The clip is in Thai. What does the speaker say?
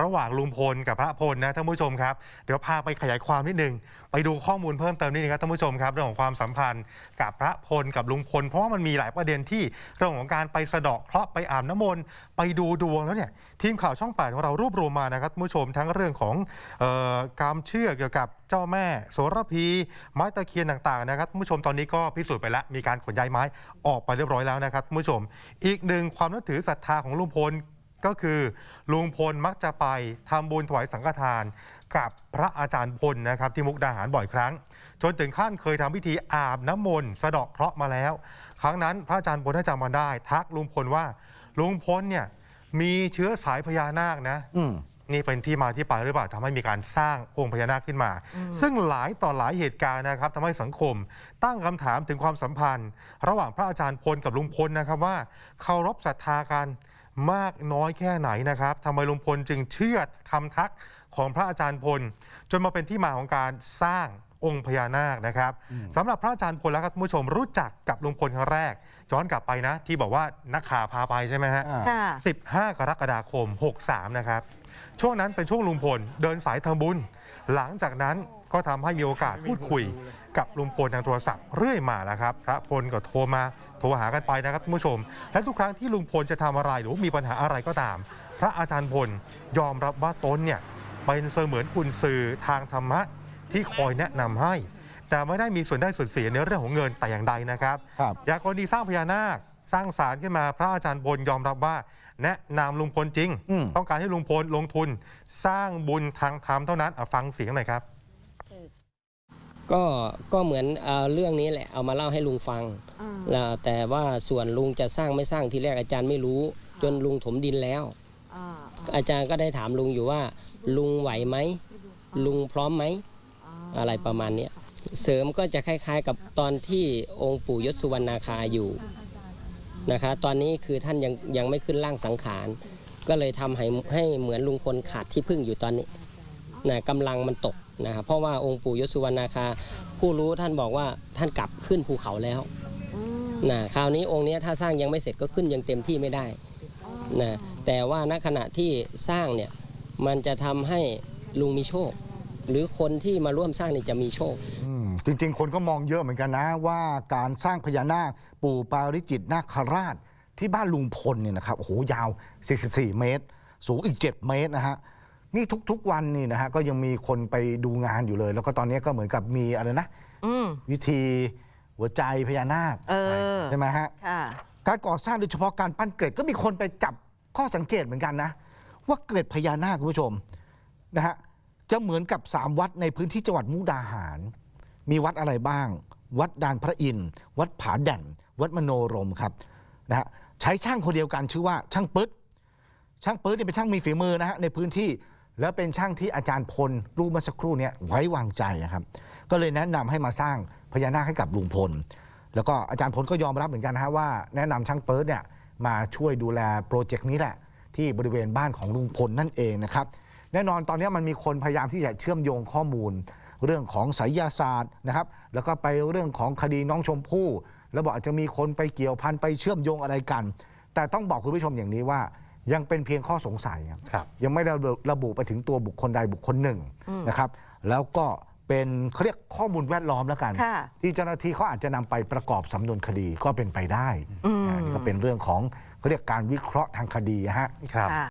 ระหว่างลุงพลกับพระพลนะท่านผู้ชมครับเดี๋ยวพาไปขยายความนิดนึงไปดูข้อมูลเพิ่มเติมนิดนึงครับท่านผู้ชมครับเรื่องของความสัมพันธ์กับพระพลกับลุงพล เพราะว่ามันมีหลายประเด็นที่เรื่องของการไปสะเดาะเคราะห์ไปอาบน้ำมนต์ไปดูดวงแล้วเนี่ยทีมข่าวช่องแปดของเรารวบรวมมานะครับท่านผู้ชมทั้งเรื่องของออการเชื่อเกี่ยวกับเจ้าแม่โสระพีไม้ตะเคียนต่างๆนะครับท่านผู้ชมตอนนี้ก็พิสูจน์ไปแล้วมีการขนย้ายไม้ออกไปเรียบร้อยแล้วนะครับท่านผู้ชม อีกหนึ่งความนับถือศรัทธาของลุงพล ก็คือลุงพลมักจะไปทำบุญถวายสังฆทาน กับพระอาจารย์พลนะครับที่มุกดาหารบ่อยครั้ง จนถึงขั้นเคยทำพิธีอาบน้ำมนต์สะเดาะเคราะห์มาแล้ว ครั้งนั้นพระอาจารย์พลถ้าจำมาได้ ทักลุงพลว่าลุงพลเนี่ยมีเชื้อสายพญานาคนะอืมนี่เป็นที่มาที่ไปหรือเปล่าทำให้มีการสร้างองค์พญานาคขึ้นมา ซึ่งหลายต่อหลายเหตุการณ์นะครับทำให้สังคม ตั้งคำถามถึงความสัมพันธ์ ระหว่างพระอาจารย์พลกับลุงพลนะครับว่าเคารพศรัทธากัน มากน้อยแค่ไหนนะครับทำไมลุงพลจึงเชื่อคำทักของพระอาจารย์พล จนมาเป็นที่มาของการสร้างองค์พญานาคนะครับสำหรับพระอาจารย์พลแล้วครับท่านผู้ชมรู้จักกับลุงพลครั้งแรกย้อนกลับไปนะ ที่บอกว่านักข่าวพาไปใช่ไหมฮะอ่าค่ะ15 กรกฎาคม 63 นะครับ ช่วงนั้นเป็นช่วงลุงพลเดินสายทำบุญ หลังจากนั้น ก็ทำให้มีโอกาสพูดคุยกับลุงพลทางโทรศัพท์เรื่อยมาแล้วครับพระพลก็โทรมาโทรหากันไปนะครับคุณผู้ชม และทุกครั้งที่ลุงพลจะทำอะไรหรือว่ามีปัญหาอะไรก็ตาม พระอาจารย์พลยอมรับว่าตนเนี่ยเป็นเสมือนกุญสื่อทางธรรมะที่คอยแนะนำให้ แต่ไม่ได้มีส่วนได้ส่วนเสียในเรื่องของเงินแต่อย่างใดนะครับครับอย่างกรณีสร้างพญานาคสร้างศาลขึ้นมาพระอาจารย์พลยอมรับว่า แนะนำลุงพลจริงอืมต้องการให้ลุงพลลงทุน สร้างบุญทางธรรมเท่านั้นอะฟังเสียงหน่อยครับ ก็ก็เหมือนเอ่อเรื่องนี้แหละเอามาเล่าให้ลุงฟังแล้วแต่ว่าส่วนลุงจะสร้างไม่สร้างทีแรกอาจารย์ไม่รู้ จนลุงถมดินแล้ว อาจารย์ก็ได้ถามลุงอยู่ว่า ลุงไหวไหมลุงพร้อมไหมอะไรประมาณเนี้ยเสริมก็จะคล้าย ๆ กับตอนที่องค์ปู่ยศสุวรรณาคาอยู่นะคะ ตอนนี้คือท่านยังยังไม่ขึ้นร่างสังขาร ก็เลยทำให้ให้เหมือนลุงพลขาดที่พึ่งอยู่ตอนนี้ นะกำลังมันตกนะครับเพราะว่าองค์ปู่ยศสุวรรณาคา ผู้รู้ท่านบอกว่าท่านกลับขึ้นภูเขาแล้วนะคราวนี้องค์เนี้ยถ้าสร้างยังไม่เสร็จก็ขึ้นยังเต็มที่ไม่ได้นะแต่ว่าณขณะที่สร้างเนี่ยมันจะทำให้ลุงมีโชค หรือคนที่มาร่วมสร้างเนี่ยจะมีโชคอืมจริง ๆ คนก็มองเยอะเหมือนกันนะ ว่าการสร้างพญานาคปู่ปาริจิตนาคราชที่บ้านลุงพลเนี่ยนะครับโอ้โหยาว 44 เมตร สูงอีก 7 เมตรนะฮะ นี่ทุกๆวันนี่นะฮะก็ยังมีคนไปดูงานอยู่เลย แล้วก็ตอนนี้ก็เหมือนกับมีอะไรนะอืมวิธีหัวใจพญานาคเออใช่ไหมฮะค่ะ การก่อสร้างโดยเฉพาะการปั้นเกล็ดก็มีคนไปจับข้อสังเกตเหมือนกันนะ ว่าเกล็ดพญานาคคุณผู้ชมนะฮะจะเหมือนกับ3วัดในพื้นที่จังหวัดมุกดาหาร มีวัดอะไรบ้าง วัดดานพระอินทร์วัดผาแด่น วัดมโนรมครับนะฮะใช้ช่างคนเดียวกันชื่อว่าช่างปึ๊ด ช่างปึ๊ดเนี่ยเป็นช่างมีฝีมือนะฮะในพื้นที่ แล้วเป็นช่างที่อาจารย์พลรูปเมื่อสักครู่เนี้ไว้วางใจนะครับ ก็เลยแนะนำให้มาสร้างพญานาคให้กับลุงพล แล้วก็อาจารย์พลก็ยอมรับเหมือนกันนะฮะว่าแนะนำช่างเปิร์ดเนี่ยมาช่วยดูแลโปรเจกต์นี้แหละ ที่บริเวณบ้านของลุงพลนั่นเองนะครับ แน่นอนตอนนี้มันมีคนพยายามที่จะเชื่อมโยงข้อมูล เรื่องของไสยศาสตร์นะครับ แล้วก็ไปเรื่องของคดีน้องชมพู่แล้วบอกอาจจะมีคนไปเกี่ยวพันไปเชื่อมโยงอะไรกัน แต่ต้องบอกคุณผู้ชมอย่างนี้ว่า ยังเป็นเพียงข้อสงสัยครับครับยังไม่ได้ระบุไปถึงตัวบุคคลใดบุคคลหนึ่งนะครับ แล้วก็เป็นเขาเรียกข้อมูลแวดล้อมแล้วกันค่ะที่เจ้าหน้าที่เขาอาจจะนำไปประกอบสำนวนคดีก็เป็นไปได้อ่านี่ก็เป็นเรื่องของเขาเรียกการวิเคราะห์ทางคดีฮะครับค่ะ